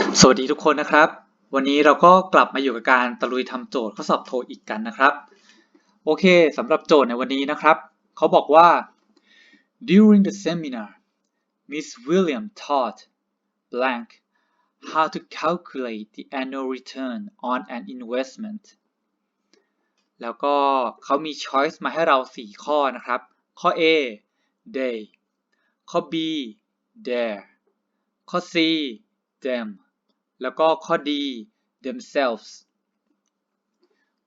สวัสดีทุกคนนะครับ วันนี้เราก็กลับมาอยู่กับการตะลุยทำโจทย์ข้อสอบโทอีกกันนะครับ โอเคสำหรับโจทย์ในวันนี้นะครับ เขาบอกว่า during the seminar Miss William taught blank how to calculate the annual return on an investment แล้วก็เขามี choice มาให้เรา 4 ข้อนะครับ ข้อ A they ข้อ B their ข้อ C them แล้วก็ข้อ D themselves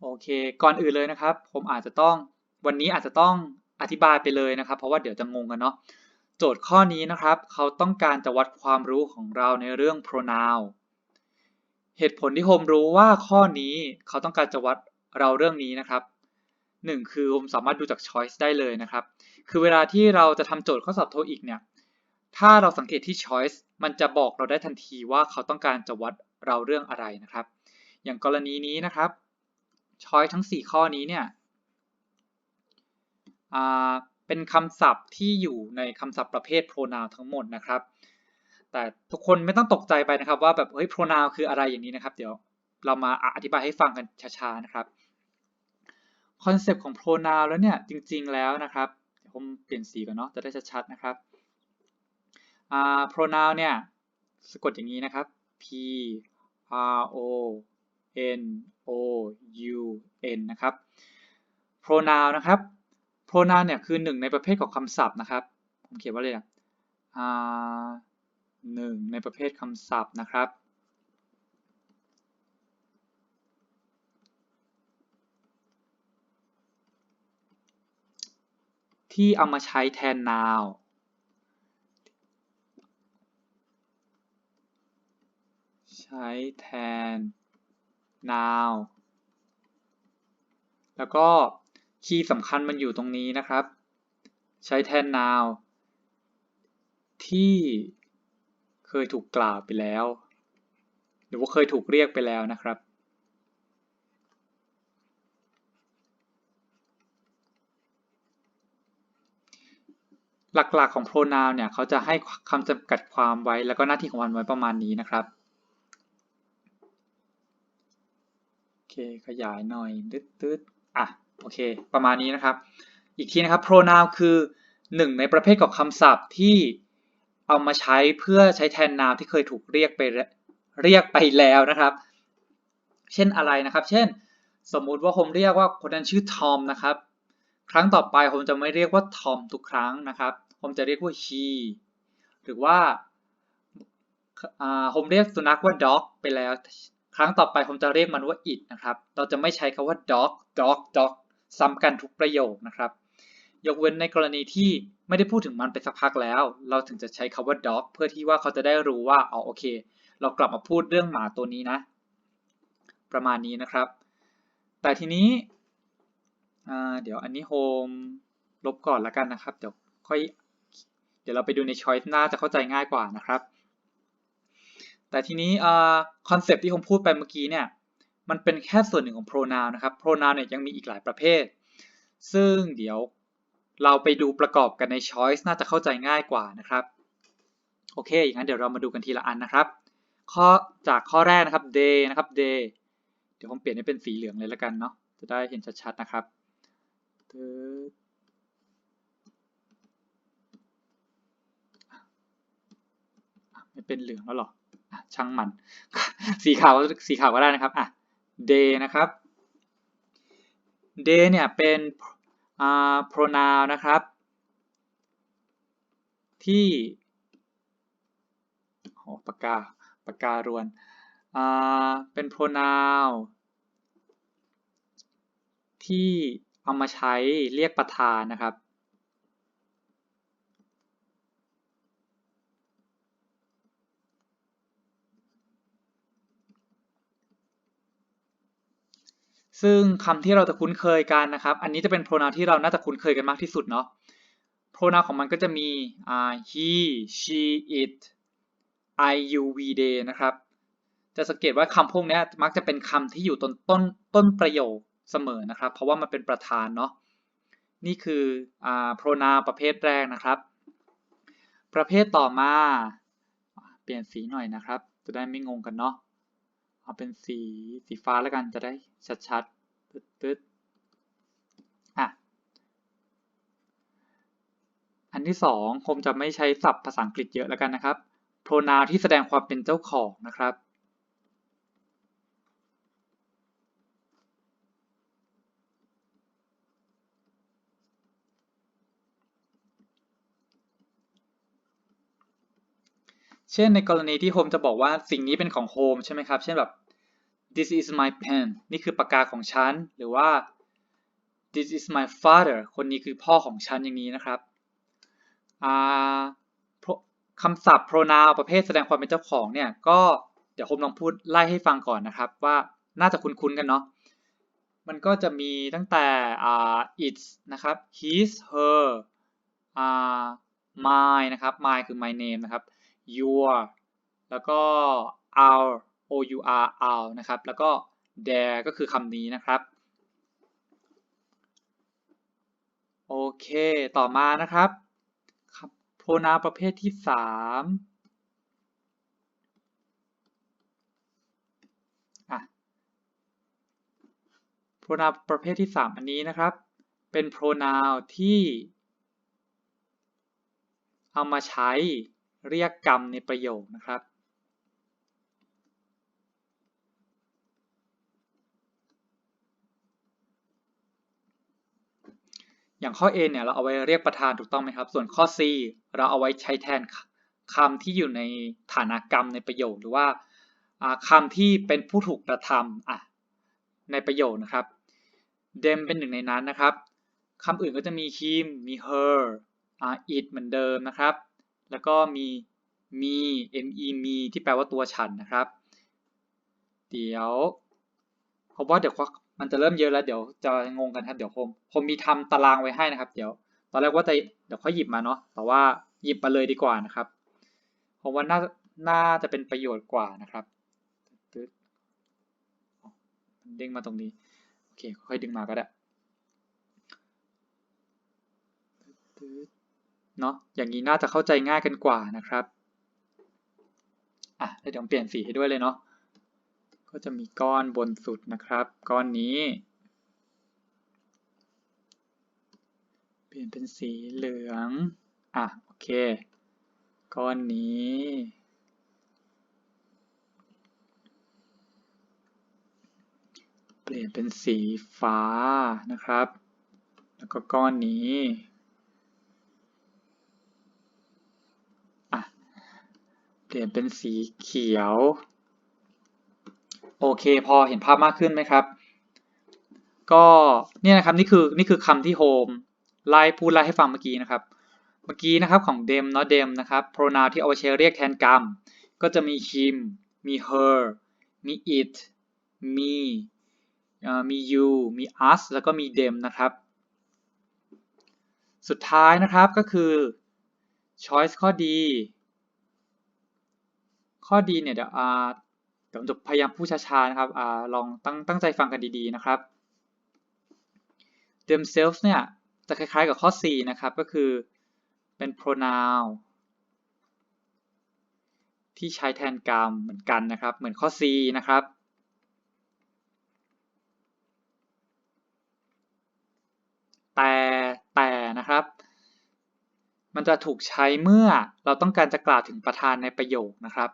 โอเค ก่อนอื่นเลยนะครับ ผมอาจจะต้องวันนี้อาจจะต้องอธิบายไปเลยนะครับ เพราะว่าเดี๋ยวจะงงกันเนาะ โจทย์ข้อนี้นะครับ เขาต้องการจะวัดความรู้ของเราในเรื่อง pronoun เหตุผลที่ผมรู้ว่าข้อนี้เขาต้องการจะวัดเราเรื่องนี้นะครับหนึ่งคือผมสามารถดูจาก choice ได้เลยนะครับ คือเวลาที่เราจะทำโจทย์ข้อสอบโทอีกเนี่ย ถ้าเราสังเกตที่ choice มันจะบอกเราได้ทันทีว่าเขาต้องการจะวัดเราเรื่องอะไรนะครับ อย่างกรณีนี้นะครับ choice ทั้ง 4 ข้อนี้เนี่ยเป็นคำศัพท์ที่อยู่ในคำศัพท์ประเภท pronoun ทั้งหมดนะครับ แต่ทุกคนไม่ต้องตกใจไปนะครับ ว่าแบบเฮ้ย pronoun คืออะไรอย่างนี้นะครับ เดี๋ยวเรามาอธิบายให้ฟังกันช้าๆนะครับคอนเซปต์ของ pronoun แล้วเนี่ยจริงๆแล้วนะครับผมเปลี่ยนสีก่อนเนาะจะได้ชัดๆนะครับ pronoun เนี่ยสะกดอย่างนี้นะครับ p r o n o u n นะครับ pronoun นะครับ pronoun เนี่ยคือหนึ่งในประเภทของคำศัพท์นะครับ ผมเขียนว่าเลยอะหนึ่งในประเภทคำศัพท์นะครับ ที่เอามาใช้แทน noun ใช้แทน noun แล้วก็คีย์สำคัญมันอยู่ตรงนี้นะครับ ใช้แทน noun ที่เคยถูกกล่าวไปแล้ว หรือว่าเคยถูกเรียกไปแล้วนะครับ หลักๆของ pronoun เนี่ย เขาจะให้คำจำกัดความไว้แล้วก็หน้าที่ของมันไว้ประมาณนี้นะครับ เคขยายหน่อยตึ๊ดตึ๊ดอะโอเค ประมาณนี้นะครับ อีกทีนะครับ pronoun คือหนึ่งในประเภทของคำศัพท์ที่เอามาใช้เพื่อใช้แทน noun ที่เคยถูกเรียกไปเรียกไปแล้วนะครับ เช่นอะไรนะครับ เช่น สมมุติว่าผมเรียกว่าคนนั้นชื่อทอมนะครับ ครั้งต่อไปผมจะไม่เรียกว่าทอมทุกครั้งนะครับ ผมจะเรียกว่า he หรือว่าผมเรียกสุนัขว่า dog ไปแล้ว ครั้งต่อไปผมจะเรียกมันว่า it นะครับ เราจะไม่ใช้คาว่า dog dog dog ซ้ำกันทุกประโยคนะครับ ยกเว้นในกรณีที่ไม่ได้พูดถึงมันไปสักพักแล้ว เราถึงจะใช้คาว่า dog เพื่อที่ว่าเขาจะได้รู้ว่าอ๋อโอเค เรากลับมาพูดเรื่องหมาตัวนี้นะ ประมาณนี้นะครับ แต่ทีนี้เดี๋ยวอันนี้โฮมลบก่อนล้วกันนะครับ เดี๋ยวค่อย เดี๋ยวเราไปดูในช้อยส์หน้าจะเข้าใจง่ายกว่านะครับ แต่ทีนี้คอนเซปที่ผมพูดไปเมื่อกี้เนี่ยมันเป็นแค่ส่วนหนึ่งของ pronoun นะครับ pronoun เนี่ยยังมีอีกหลายประเภท ซึ่งเดี๋ยวเราไปดูประกอบกันใน choice น่าจะเข้าใจง่ายกว่านะครับโอเคอย่างนั้นเดี๋ยวเรามาดูกันทีละอันนะครับ ข้อจากข้อแรกนะครับ day นะครับ day เดี๋ยวผมเปลี่ยนให้เป็นสีเหลืองเลยแล้วกันเนาะจะได้เห็นชัดๆนะครับไม่เป็นเหลืองแล้วหรอ ช่างมัน สีขาวสีขาวก็ได้นะครับอะ day นะครับ day เนี่ยเป็นอ่า pronoun นะครับ ที่โอ้ปากกาปากการวนอ่าเป็น pronoun ที่เอามาใช้เรียกประธานนะครับ ซึ่งคำที่เราจะคุ้นเคยกันนะครับ อันนี้จะเป็น pronoun ที่เราน่าจะคุ้นเคยกันมากที่สุดเนาะ pronoun ของมันก็จะมี he she it I you we they นะครับ จะสังเกตว่าคำพวกนี้มักจะเป็นคำที่อยู่ต้นต้นต้นประโยคเสมอนะครับ เพราะว่ามันเป็นประธานเนาะ นี่คืออ pronoun ประเภทแรกนะครับ ประเภทต่อมา เปลี่ยนสีหน่อยนะครับ จะได้ไม่งงกันเนาะเอาเป็นสีสีฟ้าแล้วกันจะได้ชัด ตึ๊ดตึ๊ดอะ อันที่สองคงจะไม่ใช้ศัพท์ภาษาอังกฤษเยอะแล้วกันนะครับ pronoun ที่แสดงความเป็นเจ้าของนะครับเช่นในกรณีที่โฮมจะบอกว่าสิ่งนี้เป็นของโฮมใช่ไหมครับ เช่นแบบ this is my pen นี่คือปากกาของฉัน หรือว่า this is my father คนนี้คือพ่อของฉันอย่างนี้นะครับคำศัพท์ pronoun ประเภทแสดงความเป็นเจ้าของเนี่ย ก็เดี๋ยวผมลองพูดไล่ให้ฟังก่อนนะครับ ว่าน่าจะคุ้นๆกันเนาะ มันก็จะมีตั้งแต่ its นะครับ his her my นะครับ my คือ my name นะครับ your แล้วก็ our o u r our นะครับ แล้วก็ their ก็คือคำนี้นะครับ โอเค ต่อมานะครับ pronoun ประเภทที่3อะ pronoun ประเภทที่ 3 อันนี้นะครับ เป็น pronoun ที่ เอามาใช้เรียกกรรมในประโยคนะครับ อย่างข้อ A เนี่ยเราเอาไว้เรียกประธานถูกต้องไหมครับ ส่วนข้อ C เราเอาไว้ใช้แทนคำที่อยู่ในฐานกรรมในประโยคหรือว่าคำที่เป็นผู้ถูกกระทำในประโยคนะครับ them เป็นหนึ่งในนั้นนะครับคำอื่นก็จะมี him มี her it เหมือนเดิมนะครับ แล้วก็มีมี me มีที่แปลว่าตัวฉันนะครับ เดี๋ยวเพราะว่าเดี๋ยว มันจะเริ่มเยอะแล้วเดี๋ยวจะงงกันครับเดี๋ยวผมผมมีทำตารางไว้ให้นะครับ เดี๋ยว ตอนแรกว่าจะเดี๋ยวค่อยหยิบมาเนาะแต่ว่าหยิบมาเลยดีกว่านะครับ ผมว่าน่าน่าจะเป็นประโยชน์กว่านะครับเด้งมาตรงนี้โอเคค่อยดึงมาก็ได้เนาะอย่างนี้น่าจะเข้าใจง่ายกันกว่านะครับอะเดี๋ยวเปลี่ยนสีให้ด้วยเลยเนาะ ก็จะมีก้อนบนสุดนะครับ ก้อนนี้ เปลี่ยนเป็นสีเหลือง อะ โอเค ก้อนนี้เปลี่ยนเป็นสีฟ้านะครับ แล้วก็ก้อนนี้เปลี่ยนเป็นสีเขียว โอเคพอเห็นภาพมากขึ้นไหมครับ ก็เนี่ยนะครับนี่คือนี่คือคำที่โฮมไล่พูดไล่ให้ฟังเมื่อกี้นะครับ เมื่อกี้นะครับของเดมเนาะเดมนะครับ pronoun ที่เอาไว้ใช้เรียกแทนกรรม ก็จะมี him มี her มี it มีมี you มี us แล้วก็มี them นะครับ สุดท้ายนะครับก็คือ choice ข้อดี ข้อดีเนี่ยเดี๋ยว ดี๋ยวจะพยายามพูดช้าๆนะครับอลองตั้งตั้งใจฟังกันดีๆนะครับ themselves เนี่ยจะคล้ายๆกับข้อ C นะครับก็คือเป็น pronoun ที่ใช้แทนกรรมเหมือนกันนะครับ เหมือนข้อ C นะครับ แต่แต่นะครับ มันจะถูกใช้เมื่อเราต้องการจะกล่าวถึงประธานในประโยคนะครับ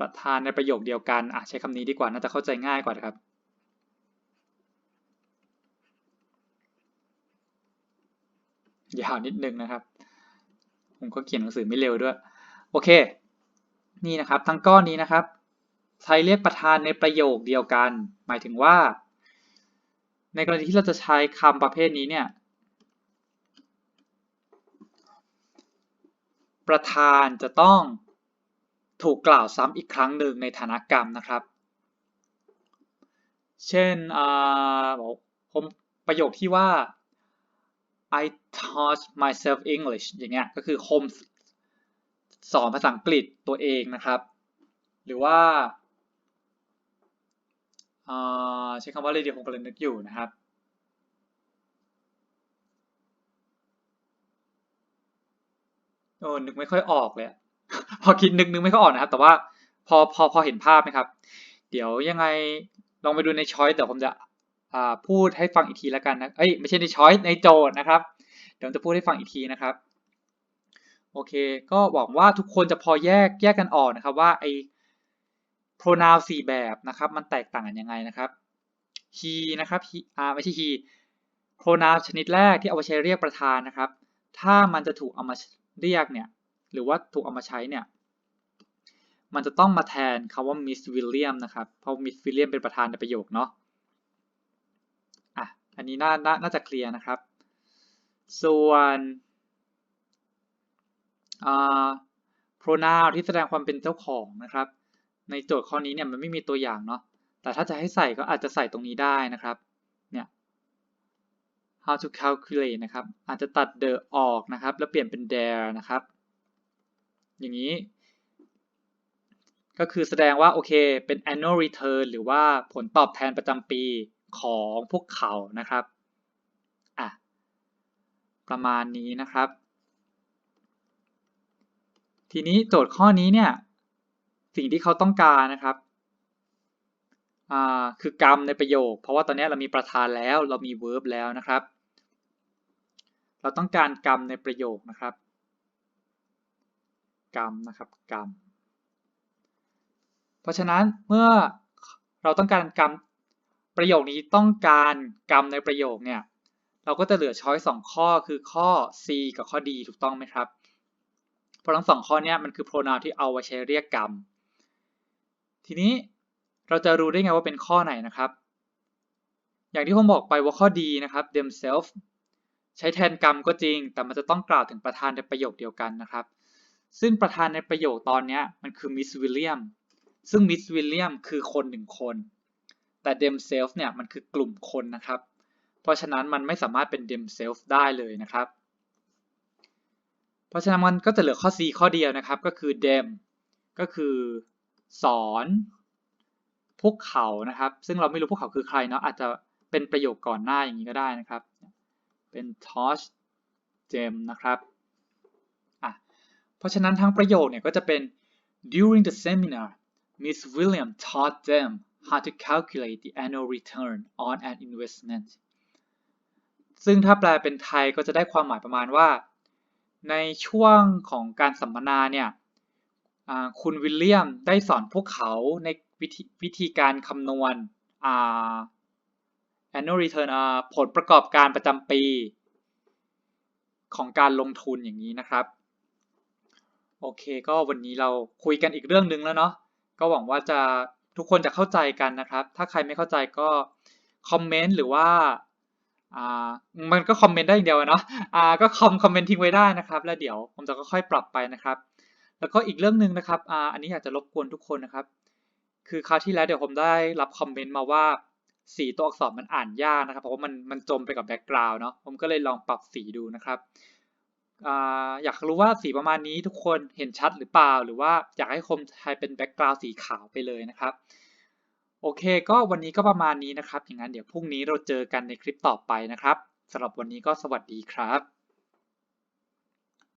ประธานในประโยคเดียวกันอะใช้คำนี้ดีกว่าน่าจะเข้าใจง่ายกว่าครับยาวนิดนึงนะครับ ผมก็เขียนหนังสือไม่เร็วด้วย โอเค นี่นะครับทั้งก้อนนี้นะครับ ใช้เรียกประธานในประโยคเดียวกัน หมายถึงว่า ในกรณีที่เราจะใช้คำประเภทนี้เนี่ย ประธานจะต้อง ถูกกล่าวซ้ำอีกครั้งหนึ่งในฐานะกรรมนะครับ เช่นผมประโยคที่ว่า I taught myself English อย่างเงี้ยก็คือคมสอนภาษาอังกฤษตัวเองนะครับ หรือว่าใช้คำว่าเรดีผมกำลังนึกอยู่นะครับ โอ้นึกไม่ค่อยออกเลย พอคิดนึกนึกไม่ค่อยออกนะครับ แต่ว่าพอพอพอเห็นภาพไหมครับ เดี๋ยวยังไงลองไปดูในช้อยส์เดี๋ยวผมจะอ่าพูดให้ฟังอีกทีแล้วกันนะเอ้ยไม่ใช่ในช้อยในโจทย์นะครับเดี๋ยวผมจะพูดให้ฟังอีกทีนะครับโอเค ก็หวังว่าทุกคนจะพอแยกแยกกันออกนะครับว่าไอ้ pronoun สี่แบบนะครับ มันแตกต่างกันยังไงนะครับ he นะครับ he อ่าไม่ใช่ he pronoun ชนิดแรกที่เอามาใช้เรียกประธานนะครับ ถ้ามันจะถูกเอามาเรียกเนี่ย หรือว่าถูกเอามาใช้เนี่ย มันจะต้องมาแทนคำว่า Miss William นะครับ เพราะ Miss William เป็นประธานในประโยคเนาะอะอันนี้น่าน่าน่าจะเคลียร์นะครับ ส่วนอ่า pronoun ที่แสดงความเป็นเจ้าของนะครับ ในโจทย์ข้อนี้เนี่ยมันไม่มีตัวอย่างเนาะแต่ถ้าจะให้ใส่ก็อาจจะใส่ตรงนี้ได้นะครับ เนี่ย how to calculate นะครับ อาจจะตัด the ออกนะครับ แล้วเปลี่ยนเป็น there นะครับ อย่างนี้ ก็คือแสดงว่าโอเคเป็น annual return หรือว่าผลตอบแทนประจำปีของพวกเขานะครับอะประมาณนี้นะครับ ทีนี้โจทย์ข้อนี้เนี่ยสิ่งที่เขาต้องการนะครับคือกรรมในประโยค เพราะว่าตอนนี้เรามีประธานแล้วเรามี verb แล้วนะครับ เราต้องการกรรมในประโยคนะครับ กรรมนะครับกรรม เพราะฉะนั้นเมื่อเราต้องการกรรมประโยคนี้ต้องการกรรมในประโยคเนี่ยเราก็จะเหลือช้อยสองข้อคือข้อ C กับข้อ D ถูกต้องไหมครับ เพราะทั้งสองข้อนี้มันคือ pronoun ที่เอาไว้ใช้เรียกกรรม ทีนี้เราจะรู้ได้ไงว่าเป็นข้อไหนนะครับ อย่างที่ผมบอกไปว่าข้อดีนะครับ themselves ใช้แทนกรรมก็จริง แต่มันจะต้องกล่าวถึงประธานในประโยคเดียวกันนะครับ ซึ่งประธานในประโยคตอนนี้มันคือ Miss William ซึ่ง Miss William คือคนหนึ่งคน แต่ themselves เนี่ยมันคือกลุ่มคนนะครับ เพราะฉะนั้นมันไม่สามารถเป็น themselves ได้เลยนะครับ เพราะฉะนั้นมันก็จะเหลือข้อ C ข้อเดียวนะครับ ก็คือ them ก็คือสอนพวกเขานะครับ ซึ่งเราไม่รู้พวกเขาคือใครเนาะอาจจะเป็นประโยคก่อนหน้าอย่างนี้ก็ได้นะครับ เป็น taught them นะครับ เพราะฉะนั้นทั้งประโยคเนี่ยก็จะเป็น during the seminar Miss William taught them how to calculate the annual return on an investment ซึ่งถ้าแปลเป็นไทยก็จะได้ความหมายประมาณว่า ในช่วงของการสัมมนาเนี่ยคุณวิลเลียมได้สอนพวกเขาในวิธีวิธีการคำนวณ annual return ผลประกอบการประจำปี ของการลงทุนอย่างนี้นะครับ โอเค ก็วันนี้เราคุยกันอีกเรื่องหนึ่งแล้วเนาะก็หวังว่าจะทุกคนจะเข้าใจกันนะครับ ถ้าใครไม่เข้าใจก็คอมเมนต์หรือว่าอ่ามันก็คอมเมนต์ได้อย่างเดียวเนาะอ่าก็คอมคอมเมนต์ทิ้งไว้ได้นะครับแล้วเดี๋ยวผมจะค่อยๆปรับไปนะครับ แล้วก็อีกเรื่องหนึ่งนะครับอ่าอันนี้อยากจะรบกวนทุกคนนะครับ คือคราวที่แล้วเดี๋ยวผมได้รับคอมเมนต์มาว่าสีตัวอักษรมันอ่านยากนะครับ เพราะว่ามันมันจมไปกับแบ็กกราวน์เนาะผมก็เลยลองปรับสีดูนะครับ อยากรู้ว่าสีประมาณนี้ทุกคนเห็นชัดหรือเปล่า หรือว่าอยากให้คมไทยเป็นแบ็กกราวด์สีขาวไปเลยนะครับ โอเค ก็วันนี้ก็ประมาณนี้นะครับ อย่างนั้นเดี๋ยวพรุ่งนี้เราเจอกันในคลิปต่อไปนะครับสำหรับวันนี้ก็สวัสดีครับ